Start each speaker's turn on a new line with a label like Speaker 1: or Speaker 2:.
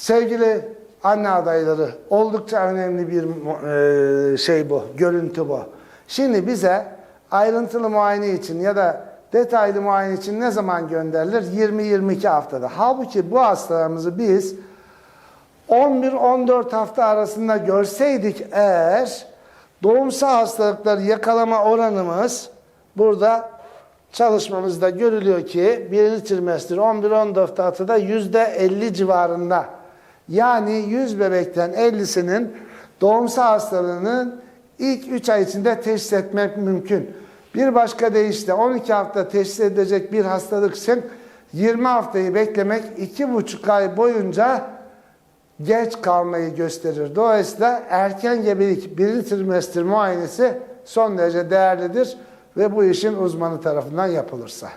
Speaker 1: Sevgili anne adayları, oldukça önemli bir e, şey bu, görüntü bu. Şimdi bize ayrıntılı muayene için ya da detaylı muayene için ne zaman gönderilir? 20-22 haftada. Halbuki bu hastalarımızı biz 11-14 hafta arasında görseydik eğer doğumsal hastalıkları yakalama oranımız burada çalışmamızda görülüyor ki birinci trimester 11-14 haftada %50 civarında. Yani 100 bebekten 50'sinin doğumsal hastalığının ilk 3 ay içinde teşhis etmek mümkün. Bir başka deyişle 12 hafta teşhis edilecek bir hastalık için 20 haftayı beklemek 2,5 ay boyunca geç kalmayı gösterir. Dolayısıyla erken gebelik birinci trimester muayenesi son derece değerlidir ve bu işin uzmanı tarafından yapılırsa.